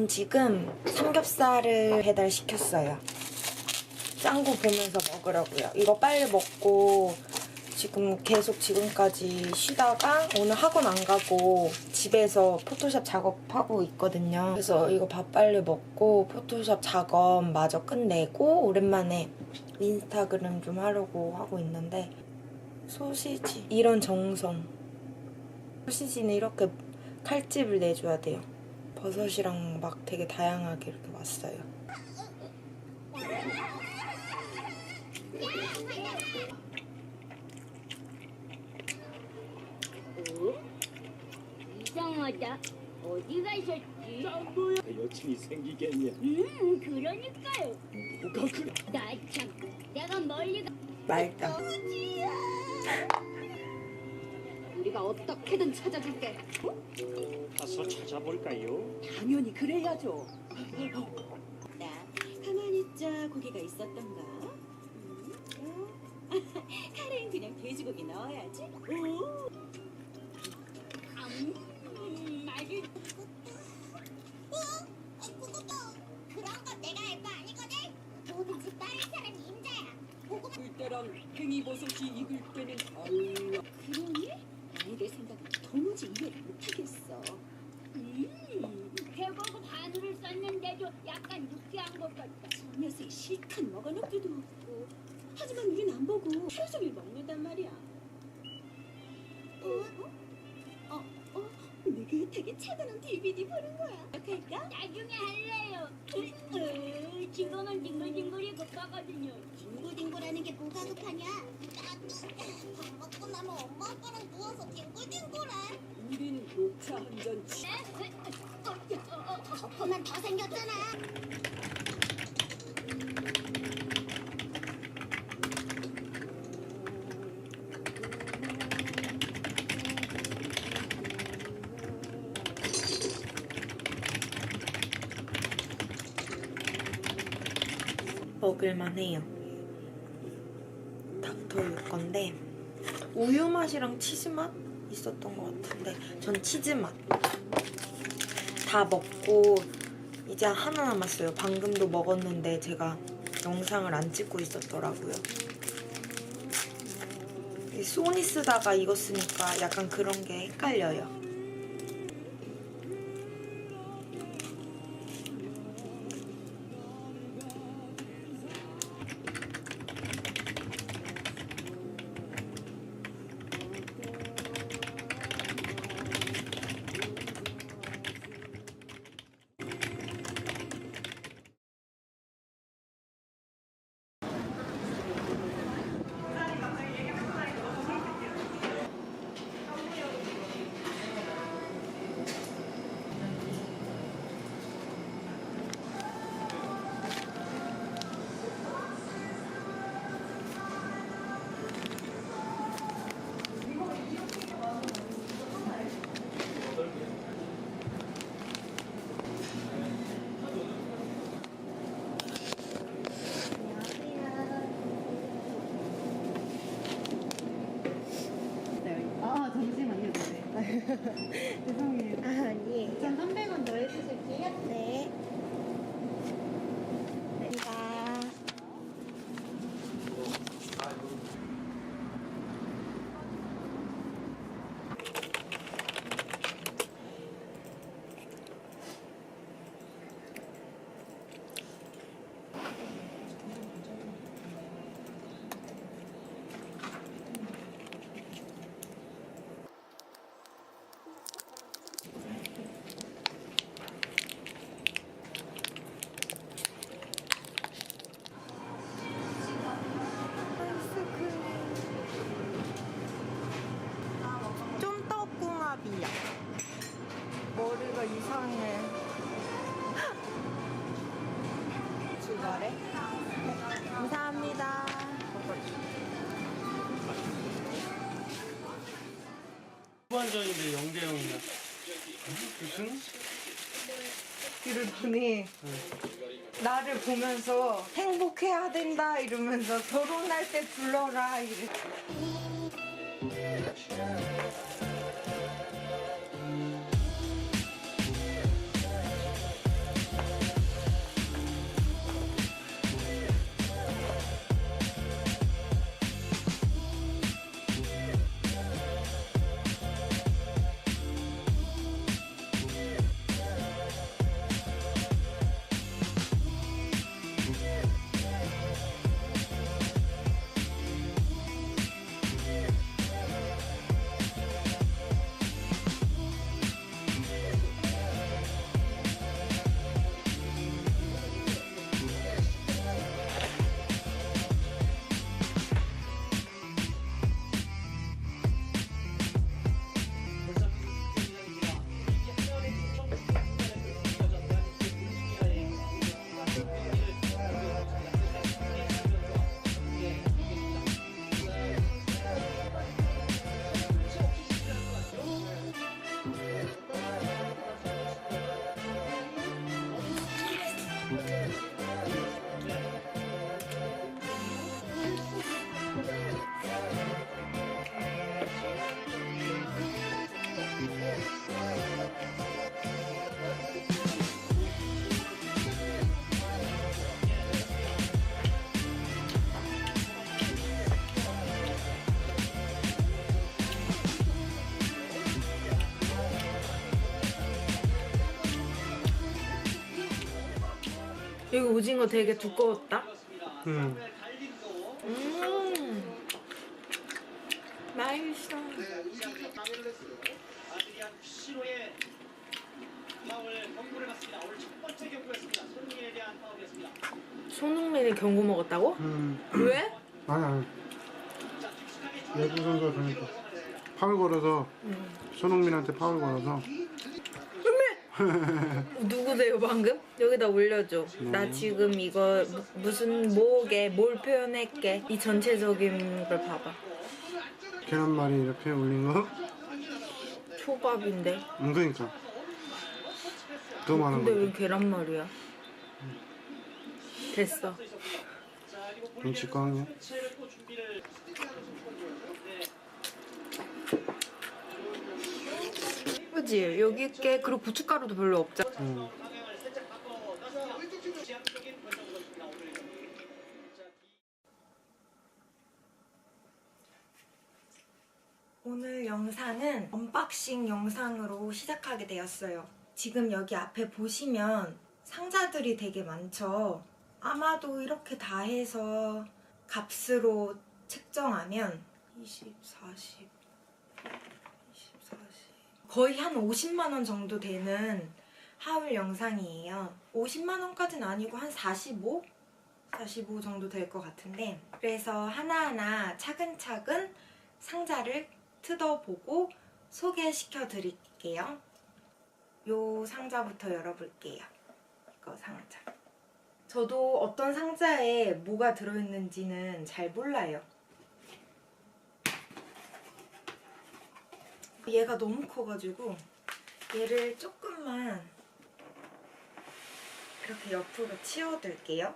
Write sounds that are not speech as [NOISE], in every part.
전 지금 삼겹살을 배달시켰어요. 짱구 보면서 먹으라고요. 이거 빨리 먹고 지금 계속 지금까지 쉬다가 오늘 학원 안 가고 집에서 포토샵 작업하고 있거든요. 그래서 이거 밥 빨리 먹고 포토샵 작업 마저 끝내고 오랜만에 인스타그램 좀 하려고 하고 있는데 소시지 이런 정성 소시지는 이렇게 칼집을 내줘야 돼요. 버섯이랑 막 되게 다양하게 이렇게 왔어요. 이상하다. 어디 가셨지? 여친이 생기겠냐? 음, 그러니까요. 뭐가 그래? 나 참, 내가 멀리 가. 말다. 우리가 어떻게든 찾아줄게. 가서 찾아볼까요? 당연히 그래야죠. 나 가만히 있자 고기가 있었던가? 음, 어? [LAUGHS] 카레인 그냥 돼지고기 넣어야지. 오. 음, 맛이 그런 건 내가 알거 아니거든. 뭐든지 빠른 사람이 임자야. 보고만 그 때랑 팽이버섯이 익을 때는 달라. 그러 하거든요. 뒹굴뒹굴하는 게 뭐가 급하냐? 나도 밥 먹고 나면 엄마 아빠랑 누워서 뒹굴뒹굴해. 우린 녹차 한 잔. 치- 저포만 더 생겼잖아. 먹을만 해요. 닥터올 건데 우유 맛이랑 치즈 맛 있었던 것 같은데 전 치즈 맛. 다 먹고 이제 하나 남았어요. 방금도 먹었는데 제가 영상을 안 찍고 있었더라고요. 이 소니 쓰다가 이거 쓰니까 약간 그런 게 헷갈려요. 후반전인데 0대 0이야. 무슨? 이러더니 나를 보면서 행복해야 된다 이러면서 결혼할 때 불러라 이래. 이거 오징어 되게 두꺼웠다. 음. 파울 걸어서 손흥민한테 파울 걸어서 [LAUGHS] 누구세요 방금? 여기다 올려줘. 나 지금 이거 무- 무슨 뭐게 뭘 표현할게. 이 전체적인 걸 봐봐. 계란말이 이렇게 올린 거. 초밥인데. 음 그러니까. 너무 많은 근데 왜 거. 계란말이야? 됐어. 눈치 꽝이야. 그지? 여기 게 그리고 고춧가루도 별로 없잖아. 음. 오늘 영상은 언박싱 영상으로 시작하게 되었어요. 지금 여기 앞에 보시면 상자들이 되게 많죠. 아마도 이렇게 다 해서 값으로 책정하면 20, 40, 20, 40 거의 한 50만 원 정도 되는 하울 영상이에요. 50만 원까지는 아니고 한 45? 45 정도 될 것 같은데 그래서 하나하나 차근차근 상자를 뜯어보고 소개시켜 드릴게요. 요 상자부터 열어볼게요. 이거 상자. 저도 어떤 상자에 뭐가 들어있는지는 잘 몰라요. 얘가 너무 커가지고 얘를 조금만 이렇게 옆으로 치워둘게요.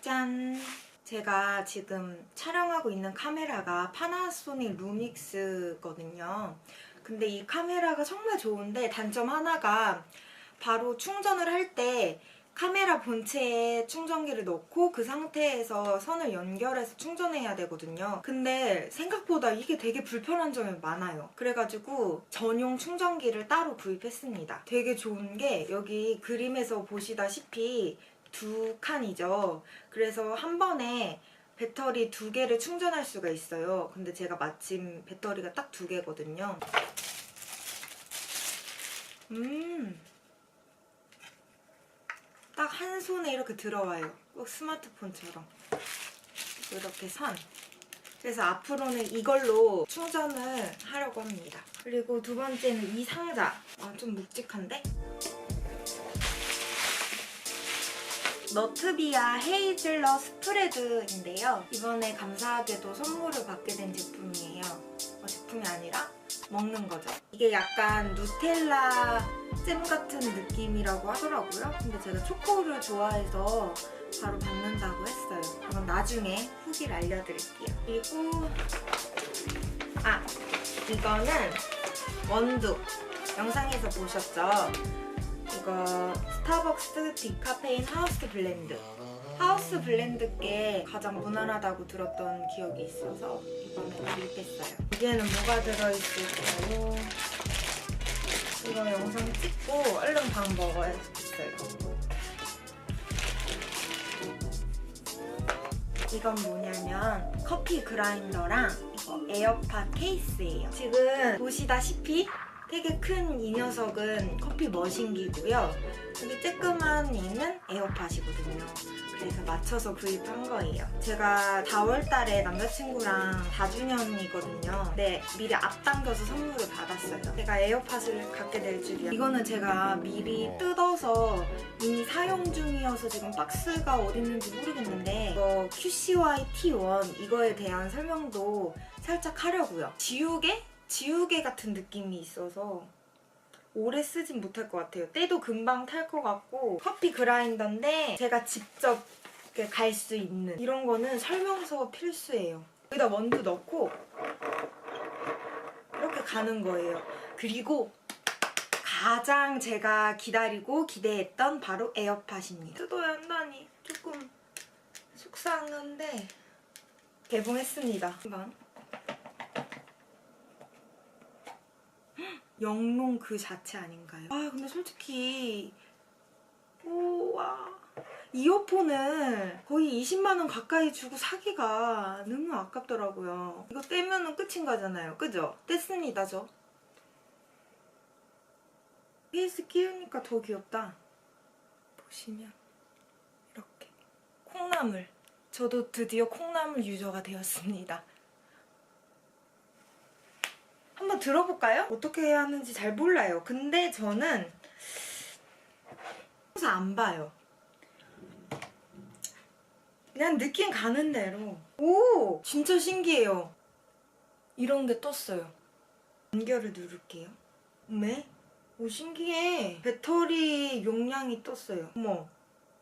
짠! 제가 지금 촬영하고 있는 카메라가 파나소닉 루믹스거든요. 근데 이 카메라가 정말 좋은데 단점 하나가 바로 충전을 할 때 카메라 본체에 충전기를 넣고 그 상태에서 선을 연결해서 충전해야 되거든요. 근데 생각보다 이게 되게 불편한 점이 많아요. 그래가지고 전용 충전기를 따로 구입했습니다. 되게 좋은 게 여기 그림에서 보시다시피 두 칸이죠. 그래서 한 번에 배터리 두 개를 충전할 수가 있어요. 근데 제가 마침 배터리가 딱 두 개거든요. 음. 딱 한 손에 이렇게 들어와요. 꼭 스마트폰처럼. 이렇게 선. 그래서 앞으로는 이걸로 충전을 하려고 합니다. 그리고 두 번째는 이 상자. 아, 좀 묵직한데? 너트비아 헤이즐넛 스프레드인데요. 이번에 감사하게도 선물을 받게 된 제품이에요. 어, 제품이 아니라 먹는 거죠. 이게 약간 누텔라 잼 같은 느낌이라고 하더라고요. 근데 제가 초코를 좋아해서 바로 받는다고 했어요. 그럼 나중에 후기를 알려드릴게요. 그리고 아 이거는 원두 영상에서 보셨죠? 이거 스타벅스 디카페인 하우스 블렌드 하우스 블렌드께 가장 무난하다고 들었던 기억이 있어서 이번에 구입했어요 여기에는 뭐가 들어있을까요? 이거 영상 찍고 얼른 밥 먹어야겠어요 이건 뭐냐면 커피 그라인더랑 이거 에어팟 케이스예요. 지금 보시다시피 되게 큰 이 녀석은 커피 머신기고요. 여기 쬐끄만 얘는 에어팟이거든요. 그래서 맞춰서 구입한 거예요. 제가 4월 달에 남자친구랑 4주년이거든요. 네, 미리 앞당겨서 선물을 받았어요. 제가 에어팟을 갖게 될 줄이야. 이거는 제가 미리 뜯어서 이미 사용 중이어서 지금 박스가 어디 있는지 모르겠는데 이거 QCY T1 이거에 대한 설명도 살짝 하려고요. 지우개? 지우개 같은 느낌이 있어서 오래 쓰진 못할 것 같아요. 때도 금방 탈 것 같고 커피 그라인더인데 제가 직접 갈 수 있는 이런 거는 설명서 필수예요. 여기다 원두 넣고 이렇게 가는 거예요. 그리고 가장 제가 기다리고 기대했던 바로 에어팟입니다. 뜯어야 한다니 조금 속상한데 개봉했습니다. 한번 영롱 그 자체 아닌가요? 아 근데 솔직히 우와 이어폰을 거의 20만 원 가까이 주고 사기가 너무 아깝더라고요. 이거 떼면은 끝인 거잖아요. 그죠? 뗐습니다 저. 케이스 끼우니까 더 귀엽다. 보시면 이렇게 콩나물. 저도 드디어 콩나물 유저가 되었습니다. 한번 들어볼까요? 어떻게 해야 하는지 잘 몰라요. 근데 저는 항상 안 봐요. 그냥 느낌 가는 대로. 오! 진짜 신기해요. 이런 게 떴어요. 연결을 누를게요. 네? 오, 신기해. 배터리 용량이 떴어요. 어머.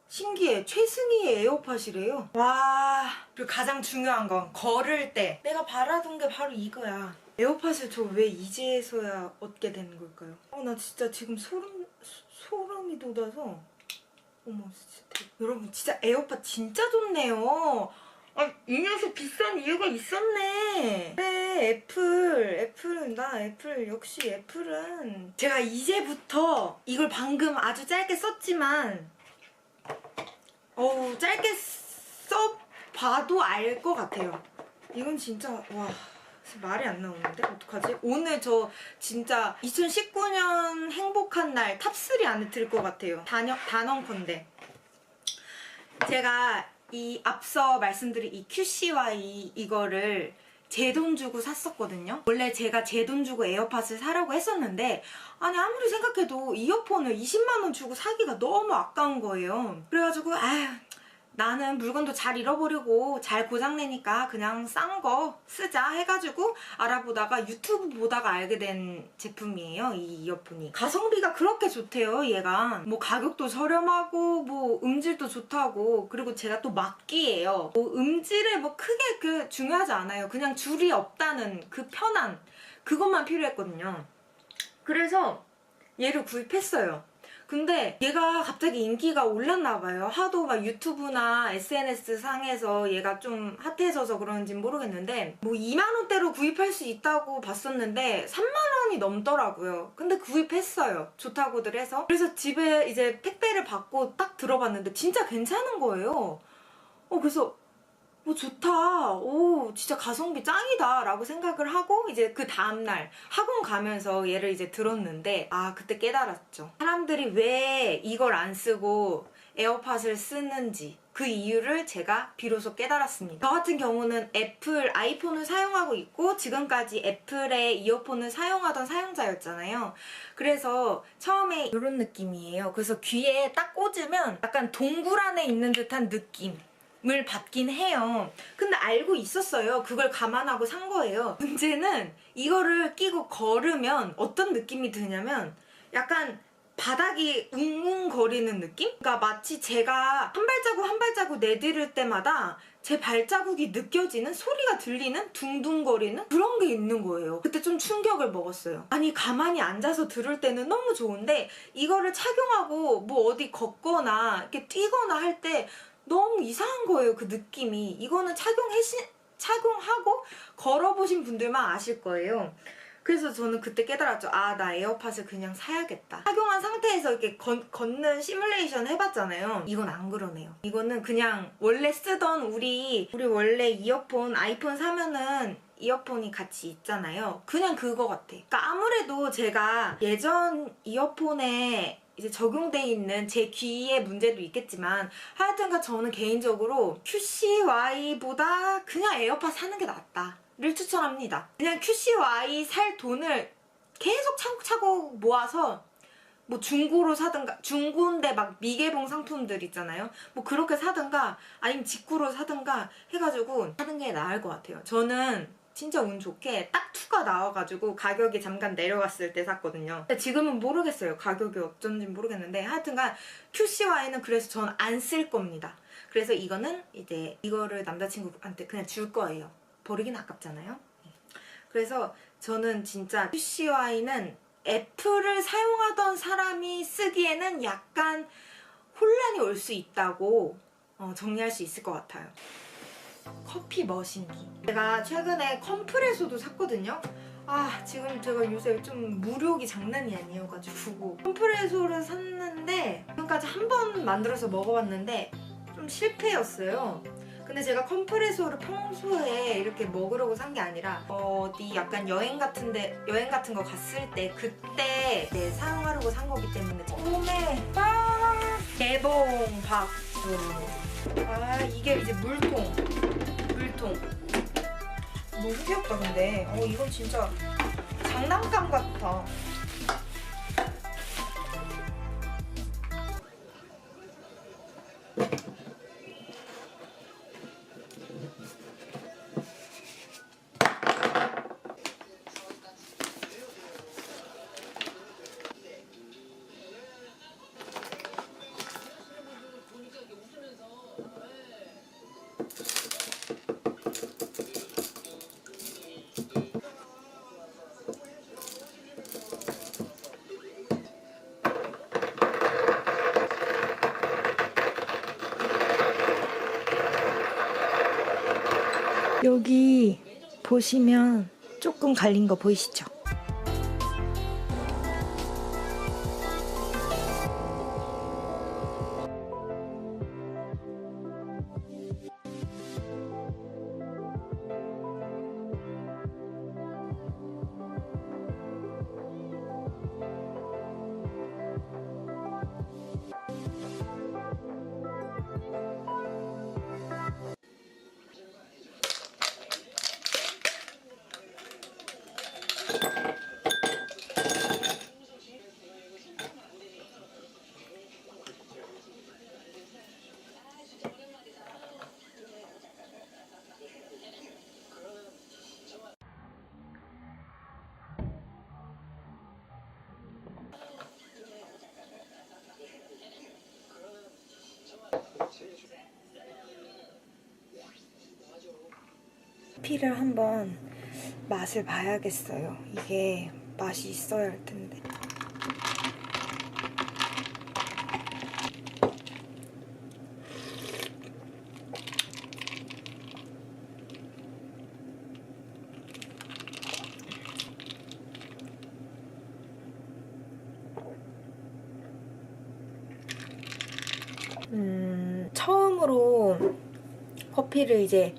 신기해. 최승희의 에어팟이래요. 와. 그리고 가장 중요한 건 걸을 때 내가 바라던 게 바로 이거야. 에어팟을 저 왜 이제서야 얻게 되는 걸까요? 어, 나 진짜 지금 소름, 소- 소름이 돋아서. 어머, 진짜. 대- 여러분, 진짜 에어팟 진짜 좋네요. 아, 이 녀석 비싼 이유가 있었네. 그래, 애플. 애플은, 나 애플, 역시 애플은. 제가 이제부터 이걸 방금 아주 짧게 썼지만, 어우, 짧게 써봐도 알 것 같아요. 이건 진짜, 와. 말이 안 나오는데? 어떡하지? 오늘 저 진짜 2019년 행복한 날 탑3 안에 들 것 같아요. 단연, 단언컨대. 제가 이 앞서 말씀드린 이 QCY 이거를 제 돈 주고 샀었거든요. 원래 제가 제 돈 주고 에어팟을 사려고 했었는데 아니 아무리 생각해도 이어폰을 20만 원 주고 사기가 너무 아까운 거예요. 그래가지고 아휴 나는 물건도 잘 잃어버리고 잘 고장내니까 그냥 싼 거 쓰자 해가지고 알아보다가 유튜브 보다가 알게 된 제품이에요 이 이어폰이. 가성비가 그렇게 좋대요 얘가. 뭐 가격도 저렴하고 뭐 음질도 좋다고. 그리고 제가 또 막기예요. 뭐 음질에 뭐 크게 그 중요하지 않아요. 그냥 줄이 없다는 그 편한 그것만 필요했거든요. 그래서 얘를 구입했어요 근데 얘가 갑자기 인기가 올랐나 봐요. 하도 막 유튜브나 SNS 상에서 얘가 좀 핫해져서 그런지 모르겠는데 뭐 2만 원대로 구입할 수 있다고 봤었는데 3만 원이 넘더라고요. 근데 구입했어요. 좋다고들 해서. 그래서 집에 이제 택배를 받고 딱 들어봤는데 진짜 괜찮은 거예요. 어 그래서 오 좋다. 오 진짜 가성비 짱이다 라고 생각을 하고 이제 그 다음날 학원 가면서 얘를 이제 들었는데 아 그때 깨달았죠. 사람들이 왜 이걸 안 쓰고 에어팟을 쓰는지 그 이유를 제가 비로소 깨달았습니다. 저 같은 경우는 애플 아이폰을 사용하고 있고 지금까지 애플의 이어폰을 사용하던 사용자였잖아요. 그래서 처음에 이런 느낌이에요. 그래서 귀에 딱 꽂으면 약간 동굴 안에 있는 듯한 느낌. 을 받긴 해요. 근데 알고 있었어요. 그걸 감안하고 산 거예요. 문제는 이거를 끼고 걸으면 어떤 느낌이 드냐면 약간 바닥이 웅웅거리는 느낌? 그러니까 마치 제가 한 발자국 한 발자국 내디딜 때마다 제 발자국이 느껴지는 소리가 들리는 둥둥거리는 그런 게 있는 거예요. 그때 좀 충격을 먹었어요. 아니 가만히 앉아서 들을 때는 너무 좋은데 이거를 착용하고 뭐 어디 걷거나 이렇게 뛰거나 할때 너무 이상한 거예요. 그 느낌이. 이거는 착용해시, 착용하고 걸어보신 분들만 아실 거예요. 그래서 저는 그때 깨달았죠. 아, 나 에어팟을 그냥 사야겠다. 착용한 상태에서 이렇게 건, 걷는 시뮬레이션 해봤잖아요. 이건 안 그러네요. 이거는 그냥 원래 쓰던 우리, 우리 원래 이어폰, 아이폰 사면은 이어폰이 같이 있잖아요. 그냥 그거 같아. 그러니까 아무래도 제가 예전 이어폰에 이제 적용돼 있는 제 귀의 문제도 있겠지만 하여튼간 저는 개인적으로 QCY보다 그냥 에어팟 사는 게 낫다를 추천합니다. 그냥 QCY 살 돈을 계속 차곡차곡 모아서 뭐 중고로 사든가 중고인데 막 미개봉 상품들 있잖아요. 뭐 그렇게 사든가 아니면 직구로 사든가 해가지고 사는 게 나을 것 같아요. 저는 진짜 운 좋게 딱 투가 나와가지고 가격이 잠깐 내려갔을 때 샀거든요. 근데 지금은 모르겠어요. 가격이 어쩐지 모르겠는데 하여튼간 QCY는 그래서 전 안 쓸 겁니다. 그래서 이거는 이제 이거를 남자친구한테 그냥 줄 거예요. 버리긴 아깝잖아요. 그래서 저는 진짜 QCY는 애플을 사용하던 사람이 쓰기에는 약간 혼란이 올 수 있다고 어, 정리할 수 있을 것 같아요. 커피 머신기. 제가 최근에 컴프레소도 샀거든요. 아 지금 제가 요새 좀 무력이 장난이 아니어가지고 컴프레소를 샀는데 지금까지 한 번 만들어서 먹어봤는데 좀 실패였어요. 근데 제가 컴프레소를 평소에 이렇게 먹으려고 산 게 아니라 어디 약간 여행 같은데 여행 같은 거 갔을 때 그때 네, 사용하려고 산 거기 때문에 오메 아 개봉 박수 아 이게 이제 물통 물통. 너무 귀엽다 근데. 어 이건 진짜 장난감 같아 여기 보시면 조금 갈린 거 보이시죠? 피를 한번 맛을 봐야겠어요. 이게 맛이 있어야 할 텐데. 음, 처음으로 커피를 이제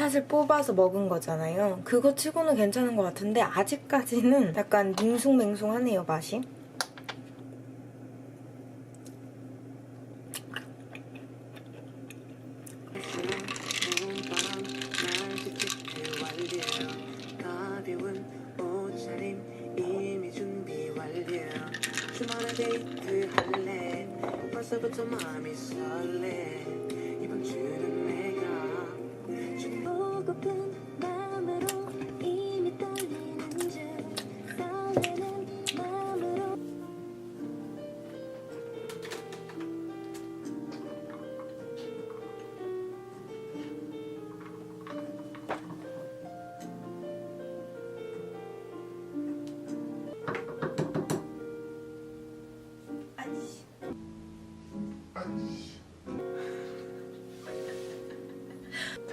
샷을 뽑아서 먹은 거잖아요. 그거 치고는 괜찮은 것 같은데 아직까지는 약간 밍숭맹숭하네요, 맛이.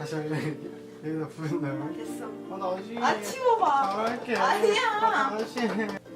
다시 할래? 여기다 부른다고? 됐어. 아, 나 다시. 아, 치워봐. 잘할게. 아니야. 아, 다시.